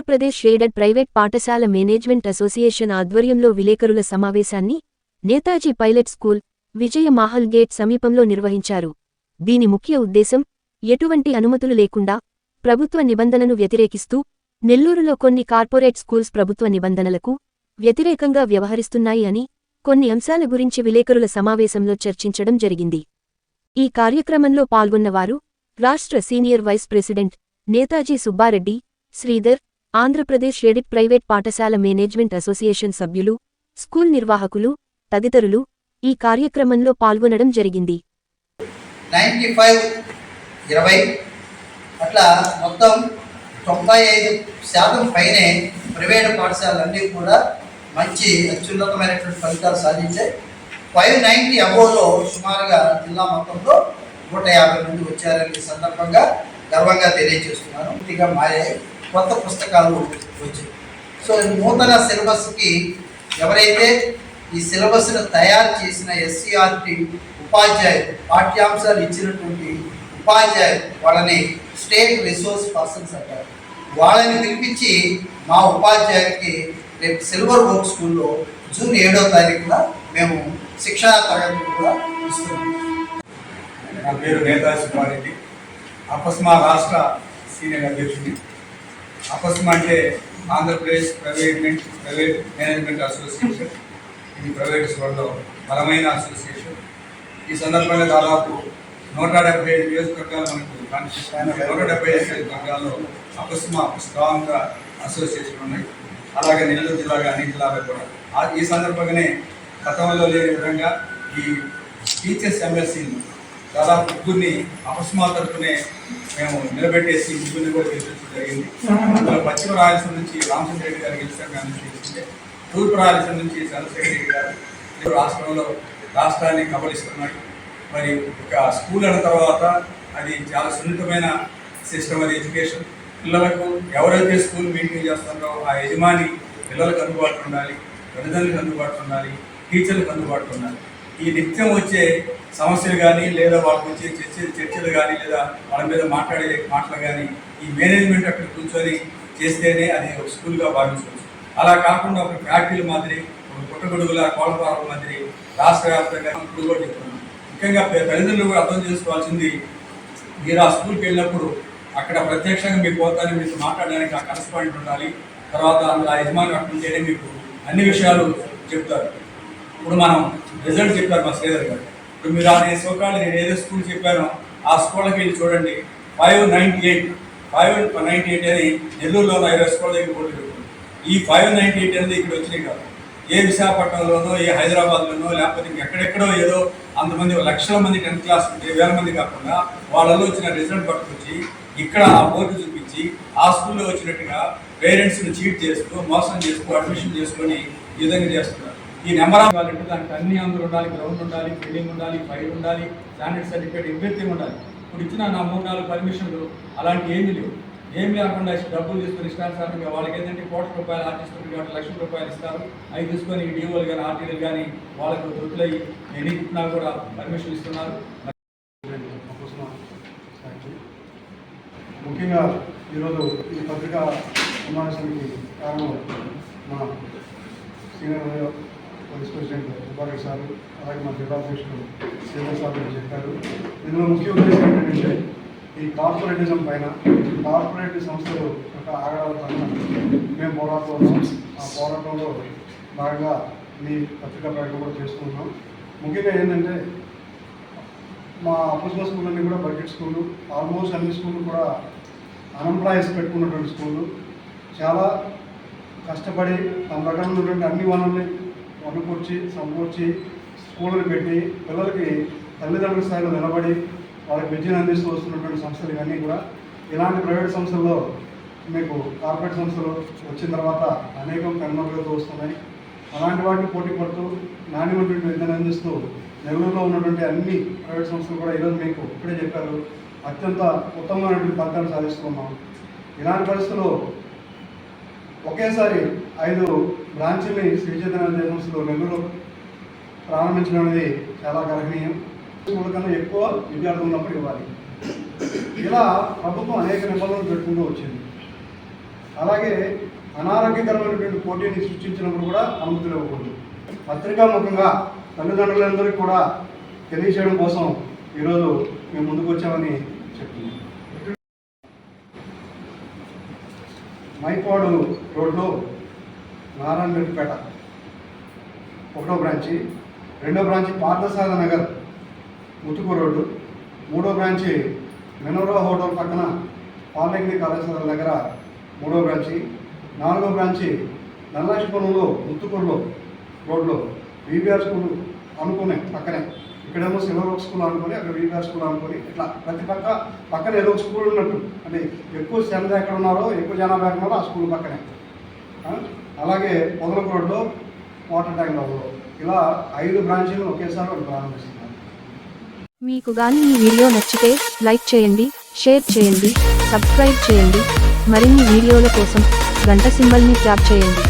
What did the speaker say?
ఆంధ్రప్రదేశ్ షేడెడ్ ప్రైవేట్ పాఠశాల management association ఆధ్వర్యంలో విలేకరుల సమావేశాన్ని Netaji pilot school Vijaya Mahal gate సమీపంలో నిర్వహించారు. దీని ముఖ్య ఉద్దేశం ఎటువంటి అనుమతులు లేకుండా ప్రభుత్వ నిబంధనను వ్యతిరేకిస్తూ నెల్లూరులో కొన్ని కార్పొరేట్ స్కూల్స్ ప్రభుత్వ నిబంధనలకు వ్యతిరేకంగా వ్యవహరిస్తున్నాయి అని కొన్ని అంశాల గురించి విలేకరుల సమావేశంలో చర్చించడం జరిగింది. ఈ కార్యక్రమంలో పాల్గొన్నవారు రాష్ట్ర senior vice president Netaji Subba Reddy Sridhar Andhra Pradesh aided private పాఠశాల మేనేజ్మెంట్ అసోసియేషన్ సభ్యులు స్కూల్ నిర్వాహకులు తదితరులు ఈ కార్యక్రమంలో పాల్గొనడం జరిగింది. నైంటీ ఫైవ్ ఇరవై అట్లా మొత్తం తొంభై ఐదు శాతం పైనే ప్రైవేట్ పాఠశాలన్నీ కూడా మంచి అత్యున్నతమైనటువంటి ఫలితాలు సాధించాయి. ఫైవ్ నైంటీ అబోలో సుమారుగా జిల్లా మొత్తంలో నూట యాభై మంది వచ్చారనే సందర్భంగా గర్వంగా తెలియజేస్తున్నాను. పూర్తిగా మాయాయి కొత్త పుస్తకాలు వచ్చాయి. సో నూతన సిలబస్కి ఎవరైతే ఈ సిలబస్ను తయారు చేసిన ఎస్సీఆర్టీ ఉపాధ్యాయులు పాఠ్యాంశాలు ఇచ్చినటువంటి ఉపాధ్యాయులు వాళ్ళని స్టేట్ రిసోర్స్ పర్సన్స్ అంటారు. వాళ్ళని పిలిపించి మా ఉపాధ్యాయులకి రేపు సిల్వర్ బోర్డ్ స్కూల్లో జూన్ ఏడో తారీఖున మేము శిక్షణా తరగతులు కూడా ఇస్తున్నాం. నా పేరు నేతాజీ కుమార్ రెడ్డి అపస్మా రాష్ట్ర సీనియర్ అధ్యక్షుడిని. అపస్మా అంటే ఆంధ్రప్రదేశ్ ప్రైవేట్మెంట్ ప్రైవేట్ మేనేజ్మెంట్ అసోసియేషన్ ఇది ప్రైవేట్ స్కూల్లో బలమైన అసోసియేషన్. ఈ సందర్భంగా దాదాపు నూట డెబ్బై ఐదు నియోజకవర్గాలు మనకు నూట డెబ్బై ఐదు నియోజకవర్గాల్లో అపస్మా స్ట్రాంగ్గా అసోసియేషన్ ఉన్నాయి. అలాగే నెల్లూరు జిల్లాగా అన్ని జిల్లాలో కూడా. ఈ సందర్భంగానే గతంలో లేని విధంగా ఈ టీచర్స్ ఎమ్మెల్సీని దాదాపు ముగ్గురిని అపస్మా తరపునే మేము నిలబెట్టేసి ముగ్గురిని కూడా గెలిపించడం జరిగింది. అందులో పశ్చిమ రాయలసీమ నుంచి రామచంద్ర రెడ్డి గారు గెలిచారు. కానీ తూర్పు రాయలసీమ నుంచి చంద్రశేఖర రెడ్డి గారు. ఈ రాష్ట్రంలో రాష్ట్రాన్ని కబలిస్తున్నాడు మరి ఒక స్కూల్ అయిన తర్వాత అది చాలా సున్నితమైన సిస్టమ్ అది ఎడ్యుకేషన్ పిల్లలకు ఎవరైతే స్కూల్ మెయింటైన్ చేస్తున్నారో ఆ యజమాని పిల్లలకు అందుబాటులో ఉండాలి తల్లిదండ్రులకు అందుబాటులో ఉండాలి టీచర్లకు అందుబాటులో ఉండాలి. ఈ నిత్యం వచ్చే సమస్యలు కానీ లేదా వాళ్ళ గురించి చర్చలు చర్చలు కానీ లేదా వాళ్ళ మీద మాట్లాడే మాటలు కానీ ఈ మేనేజ్మెంట్ అక్కడ కూర్చొని చేస్తేనే అది ఒక స్కూల్గా భావించవచ్చు. అలా కాకుండా ఒక ఫ్యాక్టరీల మాదిరి ఒక పుట్టగొడుగుల కోళ్ళపారం మాదిరి రాష్ట్ర వ్యాప్తంగా ఇప్పుడు కూడా చెప్తున్నాం. ముఖ్యంగా తల్లిదండ్రులు కూడా అర్థం చేసుకోవాల్సింది మీరు ఆ స్కూల్కి వెళ్ళినప్పుడు అక్కడ ప్రత్యక్షంగా మీకు పోతానే మీకు మాట్లాడడానికి ఆ కరస్పాండెంట్ ఉండాలి తర్వాత ఆ యజమాని అక్కడ ఉంటేనే మీకు అన్ని విషయాలు చెప్తారు. ఇప్పుడు మనం రిజల్ట్ చెప్పారు మా శ్రీధర్ గారు. ఇప్పుడు మీరు అనే నేను నేను ఏదో స్కూల్ చెప్పానో ఆ స్కూల్కి వెళ్ళి చూడండి. Five ninety eight five ninety eight అని నెల్లూరులో ఉన్న ఇరవై స్కూల్ దగ్గర పోటీ పెట్టుకుంది ఈ ఫైవ్ నైంటీ ఎయిట్ అనేది ఇక్కడ వచ్చినాయి కాదు. ఏ విశాఖపట్నంలోనో ఏ హైదరాబాద్లోనో లేకపోతే ఎక్కడెక్కడో ఏదో అంతమంది లక్షల మంది టెన్త్ క్లాస్ ఉంటే వేల మంది కాకుండా వాళ్ళలో వచ్చిన రిజల్ట్ పట్టుకొచ్చి ఇక్కడ ఆ బోర్డు చూపించి ఆ స్కూల్లో వచ్చినట్టుగా పేరెంట్స్ని చీట్ చేస్తూ మోసం చేస్తూ అడ్మిషన్ చేసుకొని ఈ విధంగా చేస్తున్నారు. ఈ నెంబర్ ఆఫ్ వాళ్ళంటే దానికి అన్ని అందులో ఉండాలి గ్రౌండ్ ఉండాలి బిల్డింగ్ ఉండాలి ఫైల్ ఉండాలి స్టాండర్డ్ సర్టిఫికేట్ ఎవ్రీథింగ్ ఉండాలి. ఇప్పుడు ఇచ్చిన నా మూడు నాలుగు పర్మిషన్లు అలాంటి ఏమీ లేవు. ఏం లేకుండా డబ్బులు తీసుకొని ఇష్టానుసారంగా వాళ్ళకి ఏంటంటే కోట్ల రూపాయలు ఆర్టిస్టులు కాబట్టి లక్షల రూపాయలు ఇస్తారు. అవి తీసుకొని డిఓలు కానీ ఆర్టీలు కానీ వాళ్ళకు దొరుకులయ్యి ఎన్ని ఇచ్చినా కూడా పర్మిషన్ ఇస్తున్నారు. ముఖ్యంగా ఈరోజు ఈ పత్రికా సమావేశానికి కారణం మా senior vice president Subba Reddy sir అలాగే మా జిల్లాధ్యక్షుడు అధ్యక్షుడు సార్ గారు చెప్పారు. ఇందులో ముఖ్య ఉద్దేశం ఏంటంటే ఈ కార్పొరేటిజం పైన కార్పొరేట్ సంస్థలు యొక్క ఆగడాల పైన మేము పోరాటం ఉన్నాం. ఆ పోరాటంలో భాగంగా మీ పత్రికా ప్రకటన కూడా చేసుకుంటున్నాం. ముఖ్యంగా ఏంటంటే మా అపోజిషన్ స్కూల్ అన్ని కూడా బడ్జెట్ స్కూళ్ళు ఆల్మోస్ట్ అన్ని స్కూళ్ళు కూడా అన్ఎంప్లాయీస్ పెట్టుకున్నటువంటి స్కూళ్ళు. చాలా కష్టపడి తమ దగ్గర ఉన్నటువంటి అన్ని వనరుల్ని సమకూర్చి సమకూర్చి స్కూళ్ళని పెట్టి పిల్లలకి తల్లిదండ్రుల స్థాయిలో నిలబడి వాళ్ళకి విద్యను అందిస్తూ వస్తున్నటువంటి సంస్థలు ఇవన్నీ కూడా ఇలాంటి ప్రైవేట్ సంస్థల్లో మీకు కార్పొరేట్ సంస్థలు వచ్చిన తర్వాత అనేకం కనుమరుగవుతూ వస్తున్నాయి. అలాంటి వాటిని పోటీ పడుతూ నాణ్యమైనటువంటి విద్యను అందిస్తూ నెల్లూరులో ఉన్నటువంటి అన్ని ప్రైవేట్ సంస్థలు కూడా ఈరోజు మీకు ఇప్పుడే చెప్పారు. అత్యంత ఉత్తమమైనటువంటి ఫలితాలు సాధిస్తున్నాం. ఇలాంటి పరిస్థితుల్లో ఒకేసారి ఐదు బ్రాంచ్ని శ్రీ చైతన్య విద్యా నెల్లూరు ప్రారంభించడం అనేది చాలా గర్హనీయం. కన్నా ఎక్కువ విద్యార్థులు ఉన్నప్పుడు ఇవ్వాలి. ఇలా ప్రభుత్వం అనేక నిబంధనలు పెట్టుకుంటూ వచ్చింది. అలాగే అనారోగ్యకరమైనటువంటి పోటీని సృష్టించినప్పుడు కూడా అనుమతులు ఇవ్వకూడదు. పత్రికాముఖంగా తల్లిదండ్రులందరికీ కూడా తెలియచేయడం కోసం ఈరోజు మేము ముందుకు వచ్చామని చెప్తున్నాం. మైపాడు రోడ్లో నారాయణపేట. ఒకటో బ్రాంచి. రెండో బ్రాంచి పార్థసాల నగర్ ముతుకు రోడ్డు. మూడో బ్రాంచి మెనోరా హోటల్ పక్కన పాలిటెక్నిక్ కళాశాల దగ్గర మూడో బ్రాంచి. నాలుగో బ్రాంచి నల్లక్ష్మణంలో ముత్తుకూరులో రోడ్లో విబిఆర్ స్కూల్ అనుకునే పక్కనే. ఇక్కడేమో సిల్వర్ ఒక స్కూల్ అనుకొని అక్కడ విబిఆర్ స్కూల్ అనుకొని ఇట్లా ప్రతి పక్క పక్కన ఏదో ఒక స్కూల్ ఉన్నట్టు. అంటే ఎక్కువ జనాభా ఎక్కడ ఉన్నారో ఎక్కువ జనాభా ఎక్కడ ఉన్నారో ఆ స్కూల్ పక్కనే. అలాగే పొదలకోడలో వాటర్ ట్యాంక్ రోడ్లో ఇలా ఐదు బ్రాంచీలు ఒకేసారి వాళ్ళు ప్రారంభిస్తున్నారు. మీకు కానీ ఈ వీడియో నచ్చితే లైక్ చేయండి షేర్ చేయండి సబ్స్క్రైబ్ చేయండి. మరిన్ని వీడియోల కోసం గంట సింబల్ని ట్యాప్ చేయండి.